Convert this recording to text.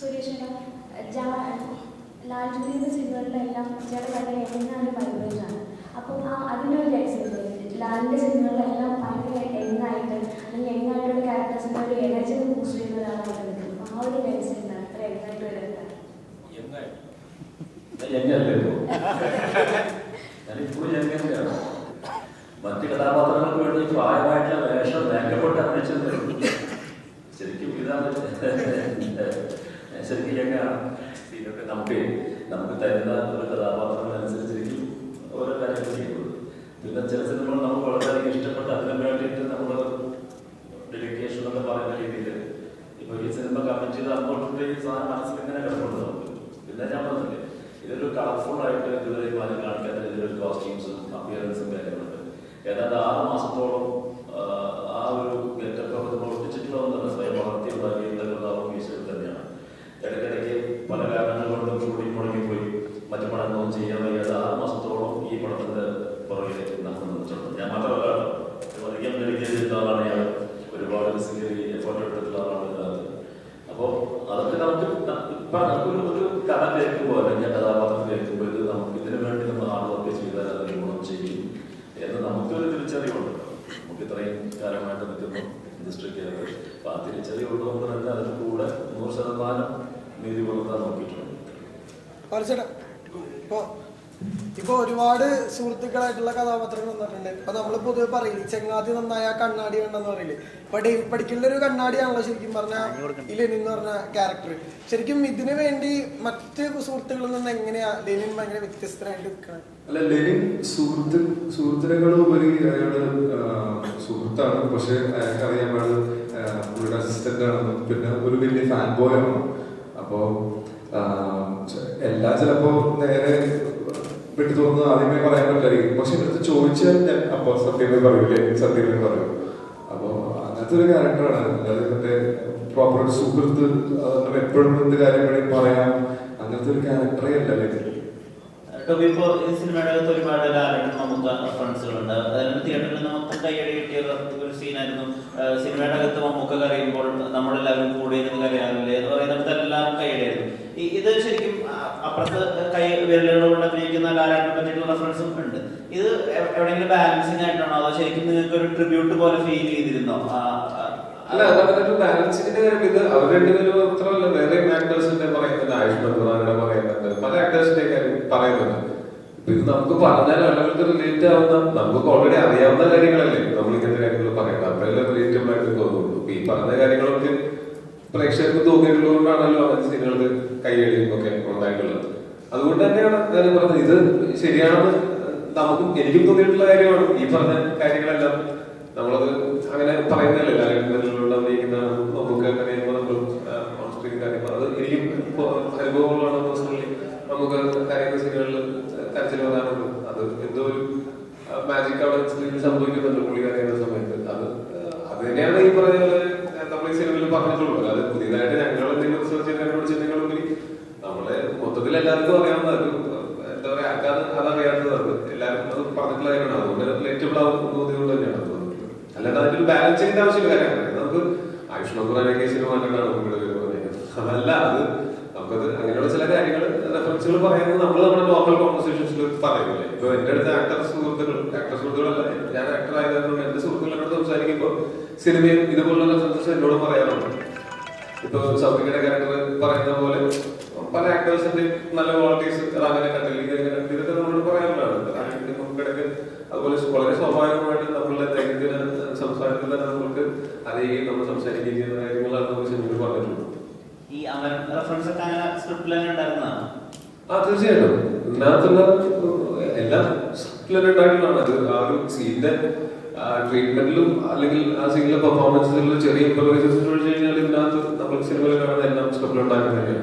സുരേഷിന് ലാൽജുലിയുടെ സിനിമകളിലെല്ലാം ചില ഭയങ്കര എങ്ങാണ്ട് വൈബ്രേഷനാണ് അപ്പോൾ ആ അതിനൊരു രഹസ്യമുണ്ട് ലാലിന്റെ സിനിമകളിലെല്ലാം ഭയങ്കര എങ്ങായിട്ട് അല്ലെങ്കിൽ എങ്ങായിട്ടുള്ള ക്യാരക്ടേഴ്സിന്റെ ഒരു എനർജി ബൂസ്റ്റ് ചെയ്യുന്ന ഒരാളായിട്ട് അപ്പോൾ ആ ഒരു രഹസ്യം എന്താണ്? അത്ര എങ്ങായിട്ട്? വരുന്നത് മറ്റ് കഥാപാത്രങ്ങൾക്ക് വേണ്ടി പ്രായമായിട്ട് വേഷം മേക്കപ്പെട്ട് അഭിനയിച്ചത് ശരിക്കും ഇതാണ്. ശരിക്കും എങ്ങനെയാണ് ഇതൊക്കെ നമുക്ക് നമുക്ക് തരുന്ന ഒരു കഥാപാത്രങ്ങളനുസരിച്ചിരിക്കും ഓരോ കാര്യങ്ങൾ ചെയ്യുന്നത്. പിന്നെ ചില സിനിമകൾ നമുക്ക് വളരെയധികം ഇഷ്ടപ്പെട്ട അതിനു വേണ്ടിയിട്ട് നമ്മൾ ഡെഡിക്കേഷൻ എന്നൊക്കെ പറയുന്ന രീതിയിൽ ഇപ്പൊ ഈ സിനിമ കമ്മിറ്റ് ചെയ്ത് അങ്ങോട്ട് ഈ സാധനം മനസ്സിൽ ഇങ്ങനെ കിടപ്പുണ്ട് നമുക്ക്? പിന്നെ ഞാൻ പറഞ്ഞില്ലേ? ഇതൊരു കളർഫുൾ ആയിട്ട് ഇതുവരെ കാണിക്കാത്ത ഇതിലൊരു കോസ്റ്റ്യൂംസും അപ്പിയറൻസും കാര്യങ്ങളുണ്ട് ഏതാണ്ട് ആറ് ഷൂട്ടിംഗ് മുടങ്ങിപ്പോയി മറ്റു പടങ്ങളൊന്നും ചെയ്യാൻ വയ്യാതെ ആറ് മാസത്തോളം ഈ പടത്തിന്റെ പുറകിൽ നമ്മൾ ഞാൻ മാത്രമല്ല. അധികം ഡെഡിക്കേറ്റ് ആളാണ് ഞാൻ. ഒരുപാട് ഫിസിക്കലി എടുത്തിട്ടുള്ള ആളാണ് ഇതിനകത്ത് അപ്പോ അതൊക്കെ നമുക്ക് ഇപ്പൊ നമുക്കൊരു ഒരു കഥ കേൾക്കുമ്പോൾ അല്ലെങ്കിൽ കഥാപാത്രം കേൾക്കുമ്പോൾ ഇത് നമുക്ക് ഇതിനു വേണ്ടി നമ്മൾ ആളുകളൊക്കെ ചെയ്താൽ അത് ഗുണം ചെയ്യും എന്ന് നമുക്കൊരു തിരിച്ചറിവുണ്ട്. നമുക്ക് ഇത്രയും കാലമായിട്ട് നിൽക്കുന്നു ഇൻഡസ്ട്രിക്ക് അപ്പൊ ആ തിരിച്ചറിവുള്ളതുകൊണ്ട് തന്നെ അതിന് കൂടെ നൂറ് ശതമാനം നീതി പുലർത്താൻ നോക്കിയിട്ടുണ്ട്. മറിച്ചിട ഇപ്പൊ ഇപ്പൊ ഒരുപാട് സുഹൃത്തുക്കളായിട്ടുള്ള കഥാപാത്രങ്ങൾ വന്നിട്ടുണ്ട്. ഇപ്പൊ നമ്മൾ പൊതുവെ പറയില്ലേ ചെങ്ങാതി നന്നായ കണ്ണാടി വേണ്ടെന്ന് പറയില്ലേ? ഇപ്പൊ ഡേവിഡ് പഠിക്കുന്ന ഒരു കണ്ണാടിയാണല്ലോ ശരിക്കും പറഞ്ഞ ലെനിൻ എന്ന് പറഞ്ഞ ക്യാരക്ടർ ശരിക്കും ഇതിനു വേണ്ടി മറ്റ് സുഹൃത്തുക്കളിൽ നിന്ന് എങ്ങനെയാ ലെനിൻ ഭയങ്കര വ്യത്യസ്തനായിട്ട് അല്ല ലെനിൻ സുഹൃത്ത് സുഹൃത്തിനേക്കാളും ഉപരി അയാൾ സുഹൃത്താണ്. പക്ഷെ അയാൾക്ക് അറിയാൻ പിന്നെ ഒരു വലിയ ഫാൻ ബോയ് ആണ് അപ്പോ ആ, ച- എല്ലാം ചിലപ്പോ നേരെ വിട്ടു തോന്നുന്നത് ആദ്യമേ പറയാൻ പറ്റില്ലായിരിക്കും. പക്ഷെ എടുത്ത് ചോദിച്ചാൽ ഞാൻ അപ്പൊ സത്യമേ പറയൂലേ? സത്യമേ പറയൂ. അപ്പോ അങ്ങനത്തെ ഒരു ക്യാരക്ടറാണ് അല്ലാതെ മറ്റേ പ്രോപ്പർ ഒരു സുഹൃത്ത് എപ്പോഴും എന്ത് കാര്യം വേണമെങ്കിൽ പറയാം. അങ്ങനത്തെ ഒരു ക്യാരക്ടറേ അല്ല സിനിമയുടെ ഒരുപാട് ലാലനും മമ്മൂക്ക ഫ്രണ്ട്സുകളുണ്ട് അതായത് തിയേറ്ററിൽ മൊത്തം കൈയടി കിട്ടിയ ഒരു- സീനായിരുന്നു സിനിമയുടെ അകത്ത് മമ്മൂക്ക കരയുമ്പോൾ നമ്മളെല്ലാവരും കൂടി ഇരുന്ന് കരയാറില്ലേ? എന്ന് പറയുന്നിടത്തെല്ലാം കൈയടിയായിരുന്നു ഇത് അപ്പുറത്ത് കൈ വിരലുകൾ കൊണ്ട് അഭിനയിക്കുന്ന ലാലാട്ടിനെ പറ്റിയിട്ടുള്ള റെഫറൻസും ഉണ്ട്. ഇത് എവിടെയെങ്കിലും ബാലൻസിങ് ആയിട്ടാണോ അതോ ശരിക്കും നിങ്ങൾക്ക് ഒരു ട്രിബ്യൂട്ട് പോലെ ഫീൽ ചെയ്തിരുന്നോ? അല്ല ഒരു ബാലൻസിന്റെ കാര്യം ഇത് അവർ രണ്ടുപേരും മാത്രമല്ല വേറെ ആക്ടേഴ്സിന്റെ പറയുന്നുണ്ട് ആയുഷ് ഖുറാനയുടെ പറയുന്നുണ്ട് പല ആക്ടേഴ്സിന്റെ കാര്യം പറയുന്നുണ്ട് ഇത് നമുക്ക് പറഞ്ഞാൽ ആളുകൾക്ക് റിലേറ്റ് ആവുന്ന നമുക്ക് ഓൾറെഡി അറിയാവുന്ന കാര്യങ്ങളല്ലേ? നമ്മൾ ഇങ്ങനത്തെ കാര്യങ്ങൾ പറയുന്നത് അപ്പോഴല്ലേ റിലേറ്റബിൾ ആയിട്ട് തോന്നുള്ളൂ ഇപ്പൊ ഈ പറഞ്ഞ കാര്യങ്ങളൊക്കെ പ്രേക്ഷകർക്ക് തോന്നിയിട്ടുള്ളതുകൊണ്ടാണല്ലോ അങ്ങനത്തെ സിനിമകൾക്ക് കൈയടിയും ഒക്കെ ഉണ്ടായിട്ടുള്ളത് അതുകൊണ്ട് തന്നെയാണ് ഞാൻ പറഞ്ഞത്. ഇത് ശരിയാണെന്ന് നമുക്കും എനിക്കും തോന്നിയിട്ടുള്ള കാര്യമാണ്. ഈ പറഞ്ഞ കാര്യങ്ങളെല്ലാം നമ്മളത് അങ്ങനെ പറയുന്നില്ല ലാലേട്ടനിലുള്ള അഭിനയിക്കുന്ന നമുക്ക് അങ്ങനെ നമ്മൾ ഓൺസ്ക്രീൻ കാര്യം അത് എനിക്കും അനുഭവങ്ങളാണ് പേഴ്സണലി നമുക്ക് കാര്യങ്ങൾ സിനിമകളിൽ കരച്ചിൽ വരാറുണ്ട്. അത് എന്തോ ഒരു മാജിക് അവിടെ സ്ക്രീനിൽ സംഭവിക്കുന്നുണ്ട് പുള്ളി കരയുന്ന സമയത്ത്. അത് അത് തന്നെയാണ് ഈ പറഞ്ഞ നമ്മൾ ഈ സിനിമയിൽ പറഞ്ഞിട്ടുള്ളത്. അത് പുതിയതായിട്ട് ഞങ്ങൾ എന്തെങ്കിലും റിസർച്ച് ചെയ്ത് കണ്ടുപിടിച്ചതിനേക്കാളുപരി നമ്മളെ മൊത്തത്തിൽ എല്ലാവർക്കും അറിയാവുന്ന ഒരു എന്താ പറയാ ആൾക്കാർ അതറിയാത്തതാണ് എല്ലാവരും അത് പറഞ്ഞിട്ടുള്ള കാര്യമാണ് അതുകൊണ്ട് തോന്നിയതുകൊണ്ട് തന്നെയാണ് അത് തോന്നിയിട്ടുള്ളത് അല്ലാതെ അതിന്റെ ഒരു ബാലൻസ് ചെയ്യേണ്ട ആവശ്യമില്ല. കാര്യമാണ് നമുക്ക് ആയുഷ്മാൻ ഖുറാനൊക്കെ സിനിമ കണ്ടിട്ടാണ് നമ്മൾ അതല്ല അത് നമുക്കത് അങ്ങനെയുള്ള ചില കാര്യങ്ങൾ റെഫറൻസുകൾ പറയുന്നത് നമ്മൾ നമ്മുടെ ലോക്കൽ കോൺവെർസേഷൻസിൽ പറയുന്നില്ല. ഇപ്പൊ എന്റെ അടുത്ത് ആക്ടർ സുഹൃത്തുക്കൾ ആക്ടർ സുഹൃത്തുക്കളല്ല. ഞാൻ ആക്ടർ ആയതുകൊണ്ട് എന്റെ സുഹൃത്തുക്കളോട് സംസാരിക്കുമ്പോൾ സിനിമയിൽ ഇതുപോലുള്ള റെഫറൻസസ് എന്നോട് പറയാറുണ്ട്. ഇപ്പൊ സൗദിയുടെ ക്യാരക്ടർ പറയുന്ന പോലെ പല ആക്ടേഴ്സിന്റെ നല്ല ക്വാളിറ്റീസ് അതങ്ങനെ കണ്ടില്ല. ഇതെങ്ങനെ റെഫറൻസ് ഒക്കെ അങ്ങനെ സ്ക്രിപ്റ്റിൽ തന്നെ ഉണ്ടായിരുന്നതാണ് ആ തീർച്ചയായിട്ടും. ഇതിനകത്തുള്ള എല്ലാം ഉണ്ടായിട്ടുള്ളതാണ്. അത് ആ ഒരു സീനിന്റെ ട്രീറ്റ്മെന്റിലും അല്ലെങ്കിൽ ആ സീനിലെ പെർഫോമൻസിലും ചെറിയ ഇംപ്രവൈസേഷൻ ചോദിച്ചു കഴിഞ്ഞാൽ ഇതിനകത്ത് നമ്മൾ സിനിമയിൽ കാണുന്ന എല്ലാം സ്ക്രിപ്റ്റിൽ തന്നെയാണ്